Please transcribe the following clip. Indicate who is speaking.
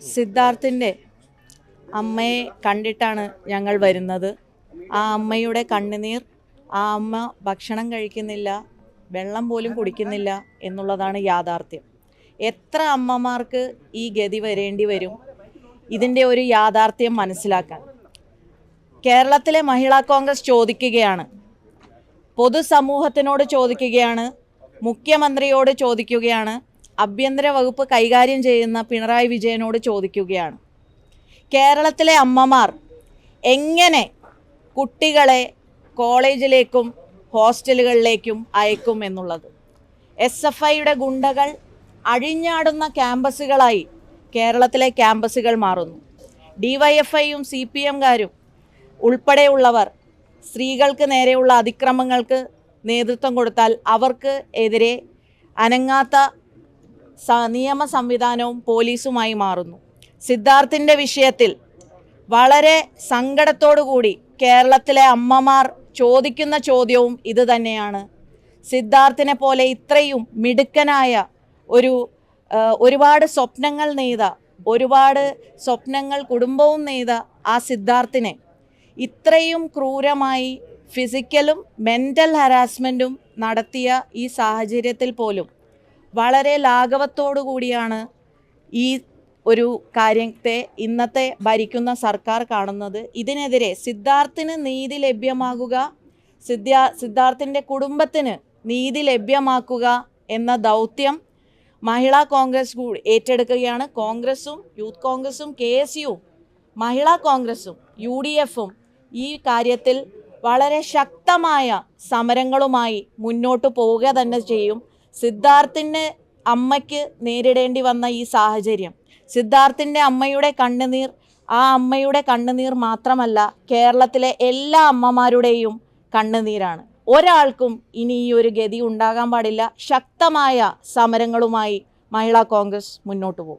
Speaker 1: സിദ്ധാർത്ഥിന്റെ അമ്മയെ കണ്ടിട്ടാണ് ഞങ്ങൾ വരുന്നത്. ആ അമ്മയുടെ കണ്ണുനീർ ആ അമ്മ ഭക്ഷണം കഴിക്കുന്നില്ല വെള്ളം പോലും കുടിക്കുന്നില്ല എന്നുള്ളതാണ് യാഥാർത്ഥ്യം. എത്ര അമ്മമാർക്ക് ഈ ഗതി വരേണ്ടി വരും? ഇതിന്റെ ഒരു യാഥാർത്ഥ്യം മനസ്സിലാക്കാൻ. കേരളത്തിലെ മഹിളാ കോൺഗ്രസ് ചോദിക്കുകയാണ്. പൊതുസമൂഹത്തിനോട് ചോദിക്കുകയാണ്. മുഖ്യമന്ത്രിയോട് ചോദിക്കുകയാണ്. ആഭ്യന്തര വകുപ്പ് കൈകാര്യം ചെയ്യുന്ന പിണറായി വിജയനോട് ചോദിക്കുകയാണ്. കേരളത്തിലെ അമ്മമാർ എങ്ങനെ കുട്ടികളെ കോളേജിലേക്കും ഹോസ്റ്റലുകളിലേക്കും അയക്കും എന്നുള്ളത്? എസ് എഫ് ഐയുടെ ഗുണ്ടകൾ അഴിഞ്ഞാടുന്ന ക്യാമ്പസുകളായി കേരളത്തിലെ ക്യാമ്പസുകൾ മാറുന്നു. ഡിവൈഎഫ്ഐയും സി പി എംകാരും ഉൾപ്പെടെയുള്ളവർ സ്ത്രീകൾക്ക് നേരെയുള്ള അതിക്രമങ്ങൾക്ക് നേതൃത്വം കൊടുത്താൽ അവർക്ക് എതിരെ അനങ്ങാത്ത നിയമ സംവിധാനവും പോലീസുമായി മാറുന്നു. സിദ്ധാർത്ഥിന്റെ വിഷയത്തിൽ വളരെ കൂടി കേരളത്തിലെ അമ്മമാർ ചോദിക്കുന്ന ചോദ്യവും ഇത് തന്നെയാണ്. സിദ്ധാർത്ഥിനെ പോലെ ഇത്രയും മിടുക്കനായ ഒരു ഒരുപാട് സ്വപ്നങ്ങൾ നെയ്ത ഒരുപാട് സ്വപ്നങ്ങൾ കുടുംബവും നെയ്ത ആ സിദ്ധാർത്ഥിനെ ഇത്രയും ക്രൂരമായി ഫിസിക്കലും മെന്റൽ ഹരാസ്മെന്റും നടത്തിയ ഈ സാഹചര്യത്തിൽ പോലും വളരെ ലാഘവത്തോടു കൂടിയാണ് ഈ ഒരു കാര്യത്തെ ഇന്നത്തെ ഭരിക്കുന്ന സർക്കാർ കാണുന്നത്. ഇതിനെതിരെ സിദ്ധാർത്ഥിന് നീതി ലഭ്യമാകുക സിദ്ധാ സിദ്ധാർത്ഥിന്റെ കുടുംബത്തിന് നീതി ലഭ്യമാക്കുക എന്ന ദൗത്യം മഹിളാ കോൺഗ്രസ് ഏറ്റെടുക്കുകയാണ്. കോൺഗ്രസും യൂത്ത് കോൺഗ്രസും കെ എസ് യുവും മഹിളാ കോൺഗ്രസും യു ഡി എഫും ഈ കാര്യത്തിൽ വളരെ ശക്തമായ സമരങ്ങളുമായി മുന്നോട്ട് പോവുക തന്നെ ചെയ്യും. സിദ്ധാർത്ഥിന്റെ അമ്മയ്ക്ക് നേരിടേണ്ടി വന്ന ഈ സാഹചര്യം. സിദ്ധാർത്ഥിന്റെ അമ്മയുടെ കണ്ണുനീർ ആ അമ്മയുടെ കണ്ണുനീർ മാത്രമല്ല കേരളത്തിലെ എല്ലാ അമ്മമാരുടെയും കണ്ണുനീരാണ്. ഒരാൾക്കും ഇനി ഈ ഒരു ഗതി ഉണ്ടാകാൻ പാടില്ല. ശക്തമായ സമരങ്ങളുമായി മഹിളാ കോൺഗ്രസ് മുന്നോട്ട് പോകും.